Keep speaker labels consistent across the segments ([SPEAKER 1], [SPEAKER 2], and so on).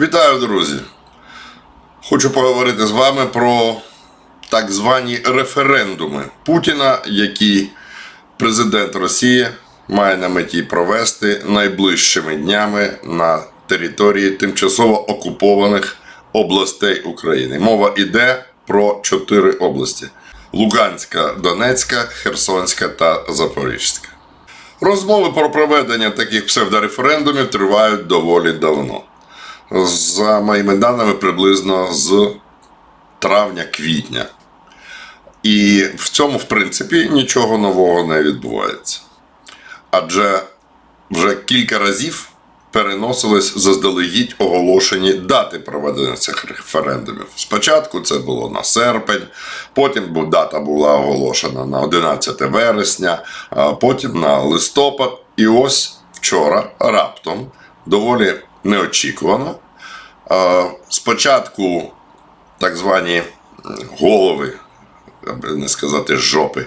[SPEAKER 1] Вітаю, друзі! Хочу поговорити з вами про так звані референдуми Путіна, які президент Росії має на меті провести найближчими днями на території тимчасово окупованих областей України. Мова йде про чотири області: Луганська, Донецька, Херсонська та Запорізька. Розмови про проведення таких псевдореферендумів тривають доволі давно. За моїми даними, приблизно з травня-квітня. І в цьому, в принципі, нічого нового не відбувається. Адже вже кілька разів переносились заздалегідь оголошені дати проведення цих референдумів. Спочатку це було на серпень, потім дата була оголошена на 11 вересня, а потім на листопад. І ось вчора раптом, доволі неочікувано, спочатку так звані голови, аби не сказати жопи,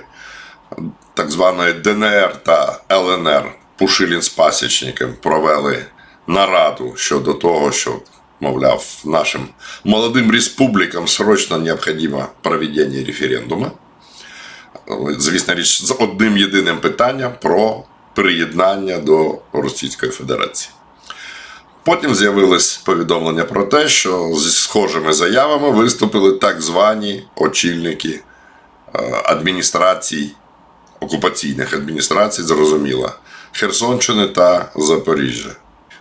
[SPEAKER 1] так званої ДНР та ЛНР Пушилін з пасічником провели нараду щодо того, що, мовляв, нашим молодим республікам срочно необхідно проведення референдуму. Звісно річ, з одним єдиним питанням про приєднання до Російської Федерації. Потім з'явилось повідомлення про те, що зі схожими заявами виступили так звані очільники е, адміністрацій, окупаційних адміністрацій, зрозуміло, Херсонщини та Запоріжжя.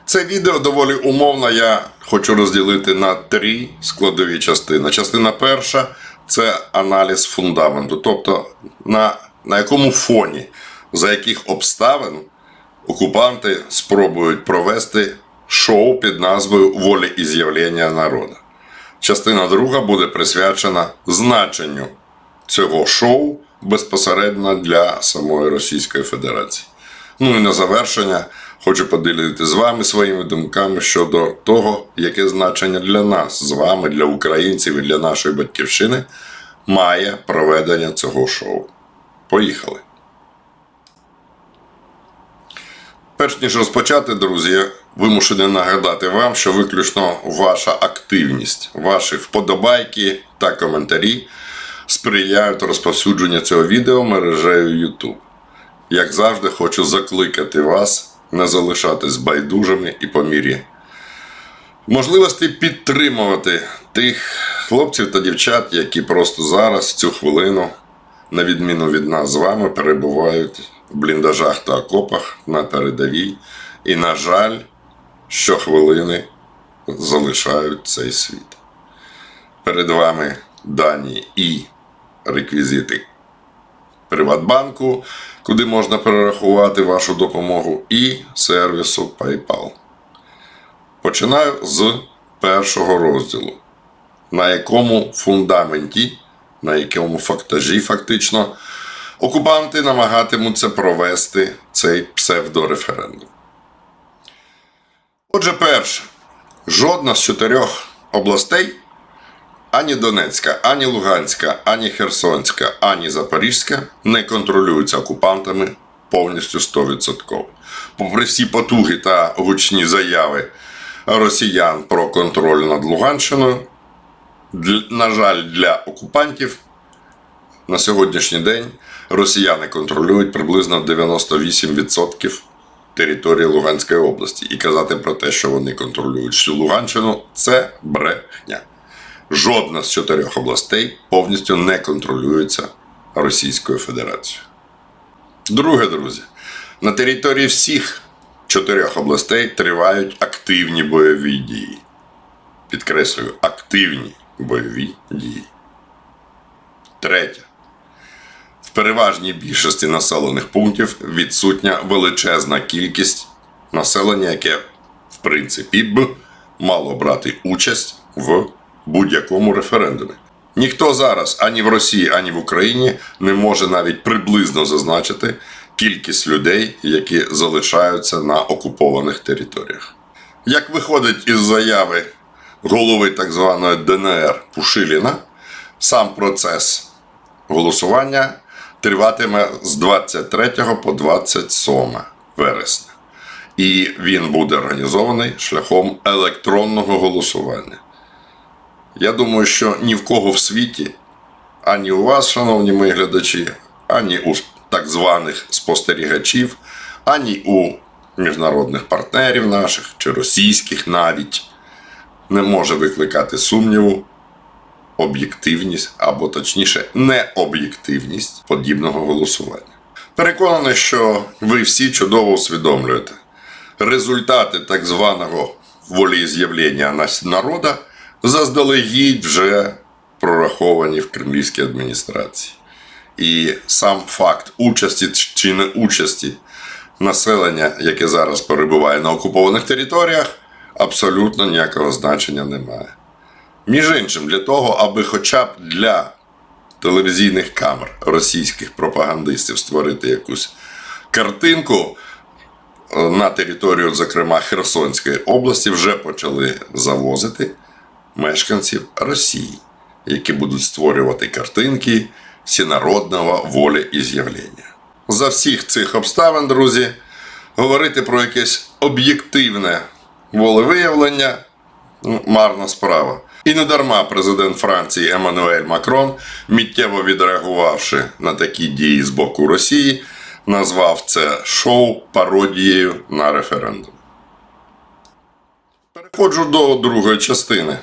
[SPEAKER 1] Це відео доволі умовно. Я хочу розділити на три складові частини. Частина перша це аналіз фундаменту, тобто на, на якому фоні, за яких обставин окупанти спробують провести шоу під назвою Волеіз'явлення народу. Частина друга буде присвячена значенню цього шоу безпосередньо для самої Російської Федерації. Ну і на завершення хочу поділитися з вами своїми думками щодо того, яке значення для нас з вами, для українців і для нашої батьківщини має проведення цього шоу. Поїхали! Перш ніж розпочати, друзі, вимушений нагадати вам, що виключно ваша активність, ваші вподобайки та коментарі сприяють розповсюдженню цього відео мережею YouTube. Як завжди, хочу закликати вас не залишатись байдужими і по мірі можливості підтримувати тих хлопців та дівчат, які просто зараз, в цю хвилину, на відміну від нас з вами, перебувають в бліндажах та окопах на передовій. І, на жаль, щохвилини залишають цей світ. Перед вами дані і реквізити Приватбанку, куди можна перерахувати вашу допомогу, і сервісу PayPal. Починаю з першого розділу, на якому фундаменті, на якому фактажі фактично, окупанти намагатимуться провести цей псевдореферендум. Отже, перше, жодна з чотирьох областей ані Донецька, ані Луганська, ані Херсонська, ані Запорізька не контролюються окупантами повністю 100%. Попри всі потуги та гучні заяви росіян про контроль над Луганщиною, на жаль, для окупантів на сьогоднішній день росіяни контролюють приблизно 98% території Луганської області. І казати про те, що вони контролюють всю Луганщину, це брехня. Жодна з чотирьох областей повністю не контролюється Російською Федерацією. Друге, друзі, на території всіх чотирьох областей тривають активні бойові дії. Підкреслюю, активні бойові дії. Третє. В переважній більшості населених пунктів відсутня величезна кількість населення, яке, в принципі, б мало брати участь в будь-якому референдумі. Ніхто зараз ані в Росії, ані в Україні не може навіть приблизно зазначити кількість людей, які залишаються на окупованих територіях. Як виходить із заяви голови так званої ДНР Пушиліна, сам процес голосування триватиме з 23 по 27 вересня. І він буде організований шляхом електронного голосування. Я думаю, що ні в кого в світі, ані у вас, шановні мої глядачі, ані у так званих спостерігачів, ані у міжнародних партнерів наших чи російських навіть не може викликати сумніву об'єктивність або точніше необ'єктивність подібного голосування. Переконаний, що ви всі чудово усвідомлюєте результати так званого волеіз'явлення народа заздалегідь вже прораховані в кремлівській адміністрації. І сам факт участі чи не участі населення, яке зараз перебуває на окупованих територіях, абсолютно ніякого значення не має. Між іншим, для того, аби хоча б для телевізійних камер російських пропагандистів створити якусь картинку е, на територію, зокрема Херсонської області, вже почали завозити мешканців Росії, які будуть створювати картинки всенародного волі і з'явлення. За всіх цих обставин, друзі, говорити про якесь об'єктивне волевиявлення ну, марна справа. І не дарма президент Франції Еммануель Макрон, миттєво відреагувавши на такі дії з боку Росії, назвав це шоу пародією на референдум. Переходжу до другої частини.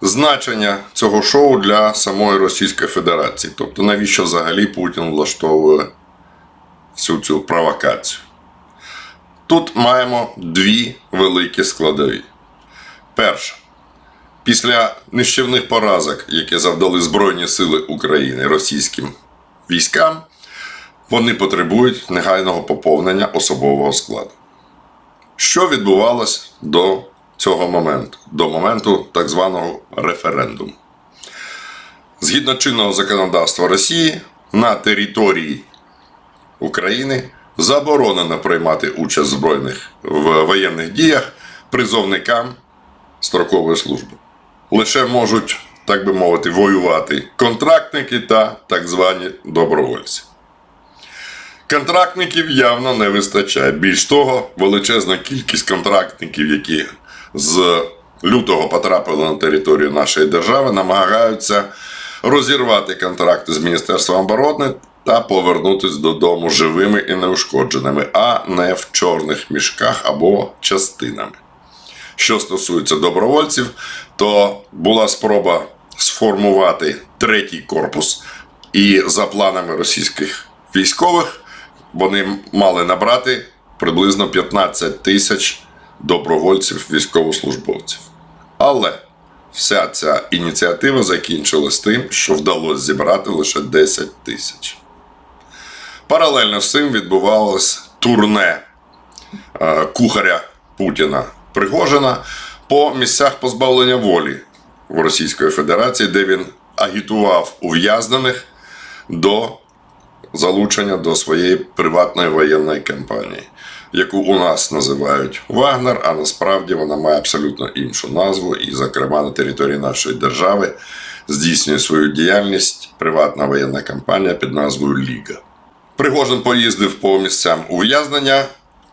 [SPEAKER 1] Значення цього шоу для самої Російської Федерації. Тобто, навіщо взагалі Путін влаштовує всю цю провокацію? Тут маємо дві великі складові. Перша. Після нищівних поразок, які завдали Збройні Сили України російським військам, вони потребують негайного поповнення особового складу. Що відбувалось до цього моменту, до моменту так званого референдуму? Згідно чинного законодавства Росії, на території України заборонено приймати участь в збройних в воєнних діях призовникам строкової служби. Лише можуть, так би мовити, воювати контрактники та так звані добровольці. Контрактників явно не вистачає. Більш того, величезна кількість контрактників, які з лютого потрапили на територію нашої держави, намагаються розірвати контракти з Міністерством оборони та повернутися додому живими і неушкодженими, а не в чорних мішках або частинами. Що стосується добровольців, то була спроба сформувати третій корпус, і за планами російських військових вони мали набрати приблизно 15 тисяч добровольців військовослужбовців. Але вся ця ініціатива закінчилась тим, що вдалося зібрати лише 10 тисяч. Паралельно з цим відбувалось турне е, кухаря Путіна Пригожина по місцях позбавлення волі в Російської Федерації, де він агітував ув'язнених до залучення до своєї приватної воєнної кампанії, яку у нас називають Вагнер, а насправді вона має абсолютно іншу назву, і, зокрема, на території нашої держави здійснює свою діяльність приватна воєнна кампанія під назвою Ліга. Пригожин поїздив по місцям ув'язнення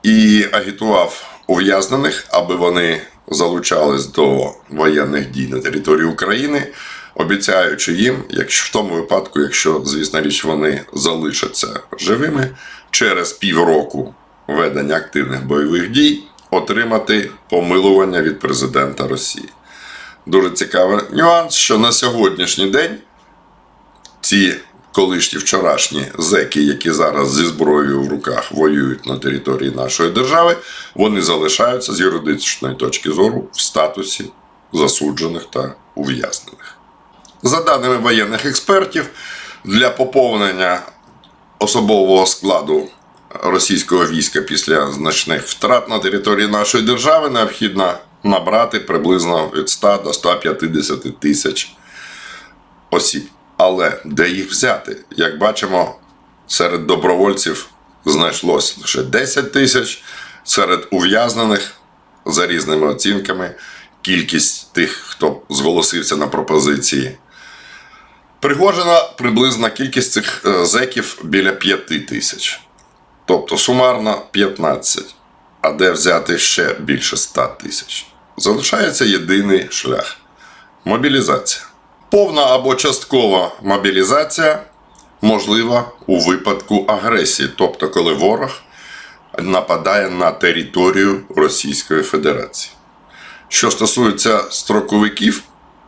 [SPEAKER 1] і агітував ув'язнених, аби вони залучались до воєнних дій на території України, обіцяючи їм, якщо в тому випадку, якщо, звісно річ, вони залишаться живими, через півроку ведення активних бойових дій отримати помилування від президента Росії. Дуже цікавий нюанс, що на сьогоднішній день ці колишні вчорашні зеки, які зараз зі зброєю в руках воюють на території нашої держави, вони залишаються з юридичної точки зору в статусі засуджених та ув'язнених. За даними воєнних експертів, для поповнення особового складу російського війська після значних втрат на території нашої держави необхідно набрати приблизно від 100 до 150 тисяч осіб. Але де їх взяти? Як бачимо, серед добровольців знайшлось лише 10 тисяч, серед ув'язнених, за різними оцінками, кількість тих, хто зголосився на пропозиції. Пригожена приблизна кількість цих е, зеків біля 5 тисяч. Тобто сумарно 15. а де взяти ще більше 100 тисяч. Залишається єдиний шлях мобілізація. Повна або часткова мобілізація можлива у випадку агресії, тобто коли ворог нападає на територію Російської Федерації. Що стосується строковиків,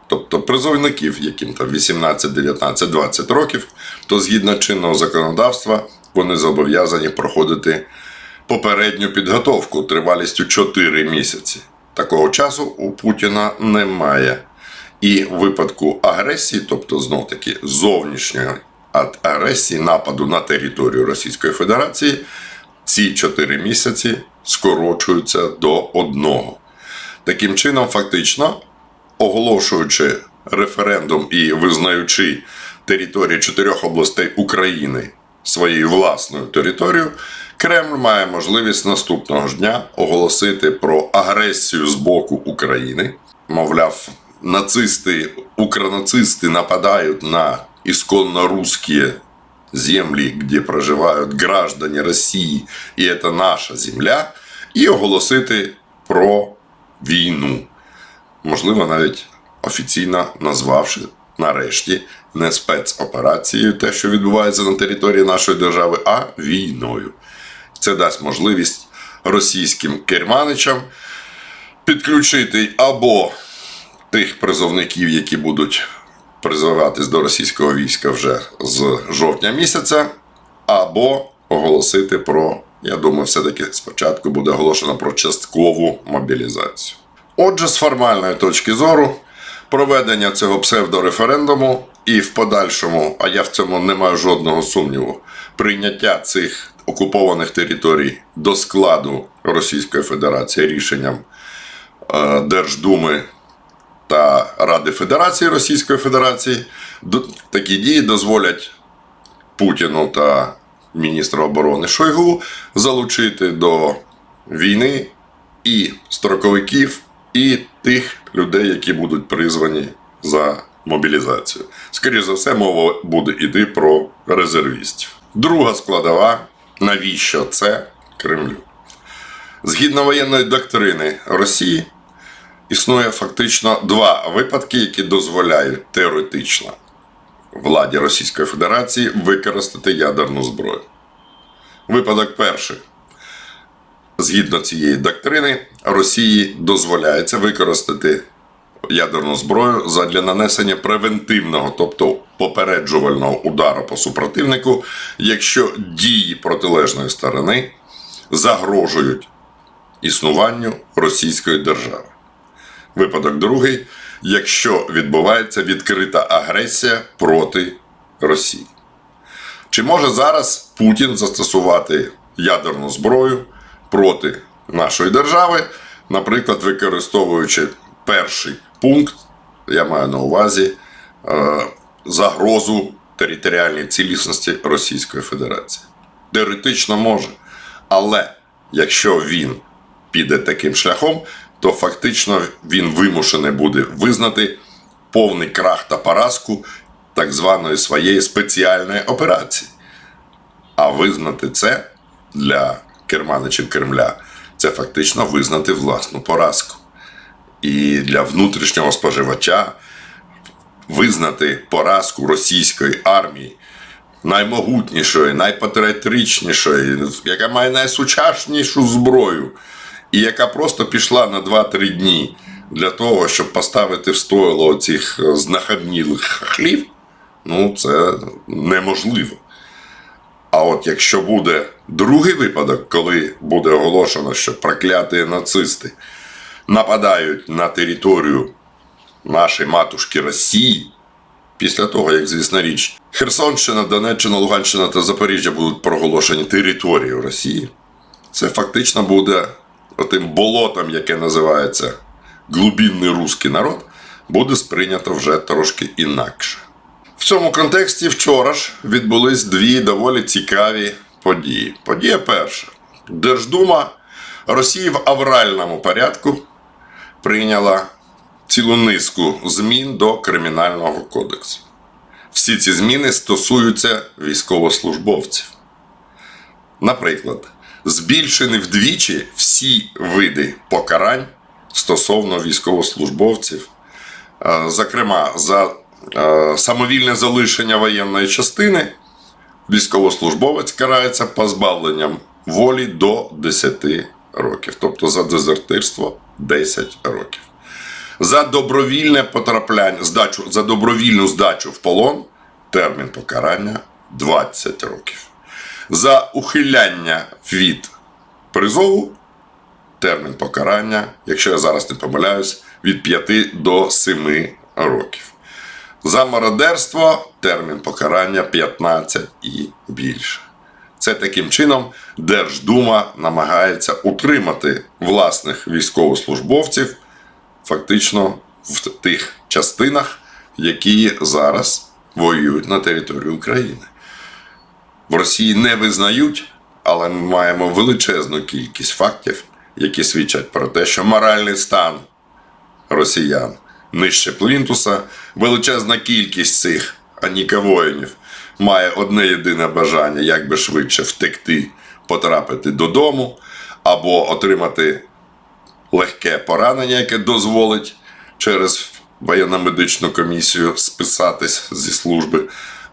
[SPEAKER 1] тобто призовників, яким там 18, 19, 20 років, то згідно чинного законодавства вони зобов'язані проходити попередню підготовку тривалістю 4 місяці. Такого часу у Путіна немає. І в випадку агресії, тобто знов таки зовнішньої агресії, нападу на територію Російської Федерації, ці 4 місяці скорочуються до одного. Таким чином, фактично, оголошуючи референдум і визнаючи території чотирьох областей України своєю власною територією, Кремль має можливість наступного ж дня оголосити про агресію з боку України. Мовляв, нацисти, укронацисти нападають на исконно русские земли, где проживають граждане Росії, і це наша земля, і оголосити про війну можливо, навіть офіційно назвавши нарешті не спецоперацією те, що відбувається на території нашої держави, а війною. Це дасть можливість російським керманичам підключити або тих призовників, які будуть призиватись до російського війська вже з жовтня місяця, або оголосити про, я думаю, все-таки спочатку буде оголошено про часткову мобілізацію. Отже, з формальної точки зору, проведення цього псевдореферендуму і в подальшому, а я в цьому не маю жодного сумніву, прийняття цих окупованих територій до складу Російської Федерації рішенням е, Держдуми та Ради Федерації Російської Федерації, такі дії дозволять Путіну та міністру оборони Шойгу залучити до війни і строковиків, і тих людей, які будуть призвані за мобілізацію. Скоріше за все, мова буде йти про резервістів. Друга складова, навіщо це Кремлю? Згідно воєнної доктрини Росії, існує фактично два випадки, які дозволяють теоретично владі Російської Федерації використати ядерну зброю. Випадок перший. Згідно цієї доктрини, Росії дозволяється використати ядерну зброю задля нанесення превентивного, тобто попереджувального удару по супротивнику, якщо дії протилежної сторони загрожують існуванню Російської держави. Випадок другий, якщо відбувається відкрита агресія проти Росії. Чи може зараз Путін застосувати ядерну зброю проти нашої держави, наприклад, використовуючи перший пункт, я маю на увазі е, загрозу територіальній цілісності Російської Федерації? Теоретично може. Але якщо він піде таким шляхом, то фактично він вимушений буде визнати повний крах та поразку так званої своєї спеціальної операції. А визнати це для керманичів Кремля це фактично визнати власну поразку. І для внутрішнього споживача визнати поразку російської армії, наймогутнішої, найпатріотичнішої, яка має найсучаснішу зброю, і яка просто пішла на 2-3 дні для того, щоб поставити в стойло цих знахабнілих хахлів, ну це неможливо. А от якщо буде другий випадок, коли буде оголошено, що прокляті нацисти нападають на територію нашої матушки Росії, після того, як, звісно річ, Херсонщина, Донеччина, Луганщина та Запоріжжя будуть проголошені територією Росії, це фактично буде отим болотом, яке називається глубинний русський народ, буде сприйнято вже трошки інакше. В цьому контексті вчора ж відбулись дві доволі цікаві події. Подія перша. Держдума Росії в авральному порядку прийняла цілу низку змін до Кримінального кодексу. Всі ці зміни стосуються військовослужбовців. Наприклад, збільшені вдвічі всі види покарань стосовно військовослужбовців, Е, зокрема, за е, самовільне залишення воєнної частини військовослужбовець карається позбавленням волі до 10 років, тобто за дезертирство 10 років. За добровільне потрапляння, здачу, за добровільну здачу в полон термін покарання 20 років. За ухиляння від призову термін покарання, якщо я зараз не помиляюсь, від 5 до 7 років. За мародерство термін покарання 15 і більше. Це таким чином Держдума намагається утримати власних військовослужбовців фактично в тих частинах, які зараз воюють на території України. В Росії не визнають, але ми маємо величезну кількість фактів, які свідчать про те, що моральний стан росіян нижче плінтуса, величезна кількість цих анікавоїнів має одне єдине бажання як би швидше втекти, потрапити додому або отримати легке поранення, яке дозволить через воєнно-медичну комісію списатись зі служби,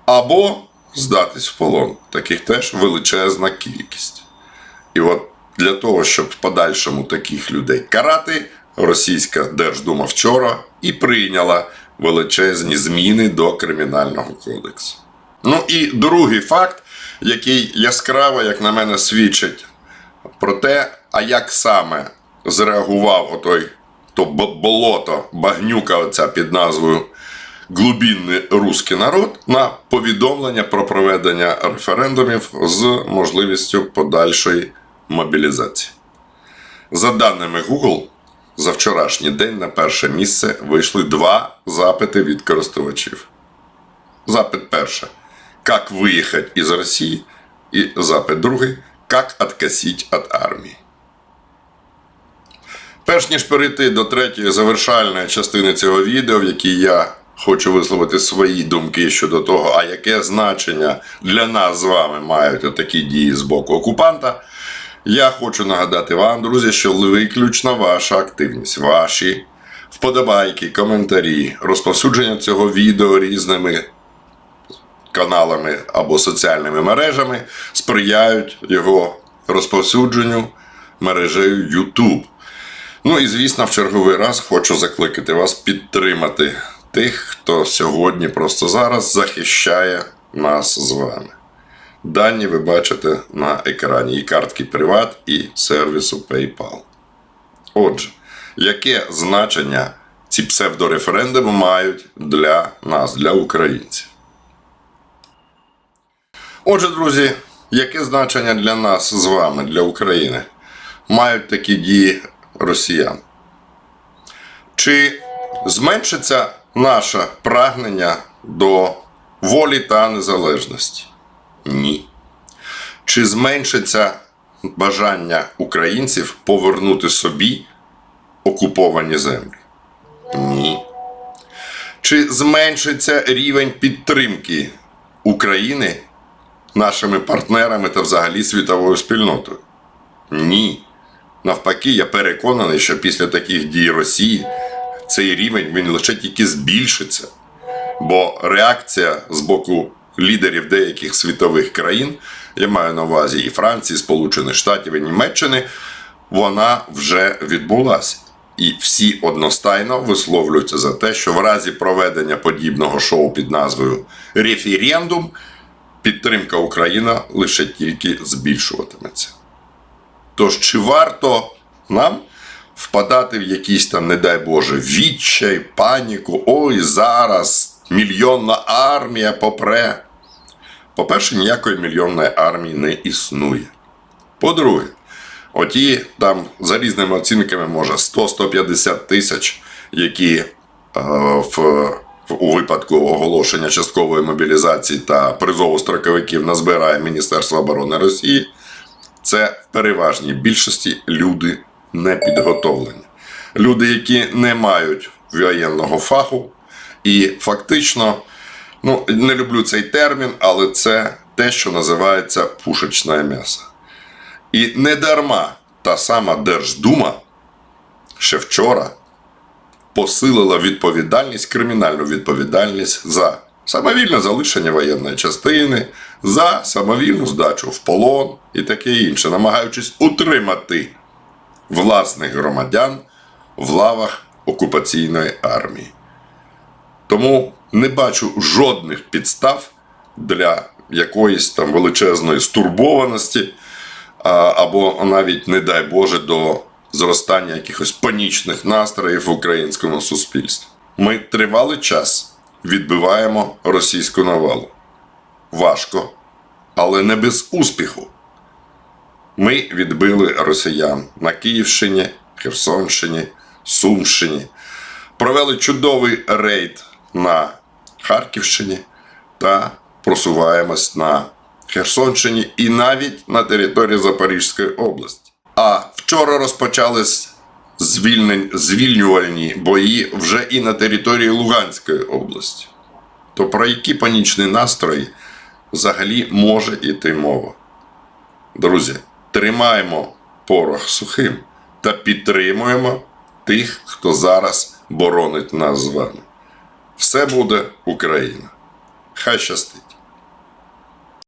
[SPEAKER 1] або здатись в полон. Таких теж величезна кількість. І от для того, щоб в подальшому таких людей карати, російська Держдума вчора і прийняла величезні зміни до Кримінального кодексу. Ну і другий факт, який яскраво, як на мене, свідчить про те, а як саме зреагував отой то болото, багнюка оця під назвою Глубінний руський народ на повідомлення про проведення референдумів з можливістю подальшої мобілізації. За даними Google, за вчорашній день на перше місце вийшли два запити від користувачів. Запит перше. Как выехать из России? И запит другий. Как откосить от армії. Перш ніж перейти до третьої завершальної частини цього відео, в якій я хочу висловити свої думки щодо того, а яке значення для нас з вами мають такі дії з боку окупанта, я хочу нагадати вам, друзі, що виключно ваша активність, ваші вподобайки, коментарі, розповсюдження цього відео різними каналами або соціальними мережами сприяють його розповсюдженню мережею YouTube. Ну і звісно, в черговий раз хочу закликати вас підтримати тих, хто сьогодні просто зараз захищає нас з вами. Дані ви бачите на екрані і картки Приват, і сервісу PayPal. Отже, яке значення ці псевдореферендуми мають для нас, для українців? Отже, друзі, яке значення для нас з вами, для України, мають такі дії росіян? Чи зменшиться наше прагнення до волі та незалежності? Ні. Чи зменшиться бажання українців повернути собі окуповані землі? Ні. Чи зменшиться рівень підтримки України нашими партнерами та взагалі світовою спільнотою? Ні. Навпаки, я переконаний, що після таких дій Росії цей рівень він лише тільки збільшиться. Бо реакція з боку лідерів деяких світових країн, я маю на увазі і Франції, і Сполучених Штатів і Німеччини, вона вже відбулася. І всі одностайно висловлюються за те, що в разі проведення подібного шоу під назвою Референдум підтримка України лише тільки збільшуватиметься. Тож, чи варто нам впадати в якісь там, не дай Боже, відчай, паніку, ой, зараз мільйонна армія попре. По-перше, ніякої мільйонної армії не існує. По-друге, оті там за різними оцінками, може 100-150 тисяч, які е, в, в, у випадку оголошення часткової мобілізації та призову строковиків назбирає Міністерство оборони Росії, це в переважній більшості люди не підготовлені. Люди, які не мають воєнного фаху, і фактично, ну, не люблю цей термін, але це те, що називається пушечне м'ясо. І не дарма та сама Держдума ще вчора посилила відповідальність, кримінальну відповідальність за самовільне залишення воєнної частини, за самовільну здачу в полон і таке інше, намагаючись утримати власних громадян в лавах окупаційної армії. Тому не бачу жодних підстав для якоїсь там величезної стурбованості або навіть, не дай Боже, до зростання якихось панічних настроїв в українському суспільстві. Ми тривалий час відбиваємо російську навалу. Важко, але не без успіху. Ми відбили росіян на Київщині, Херсонщині, Сумщині, провели чудовий рейд на Харківщині та просуваємось на Херсонщині і навіть на території Запорізької області. А вчора розпочались звільнювальні бої вже і на території Луганської області. То про які панічні настрої взагалі може йти мова? Друзі, тримаємо порох сухим та підтримуємо тих, хто зараз боронить нас з вами. Все буде Україна. Хай щастить!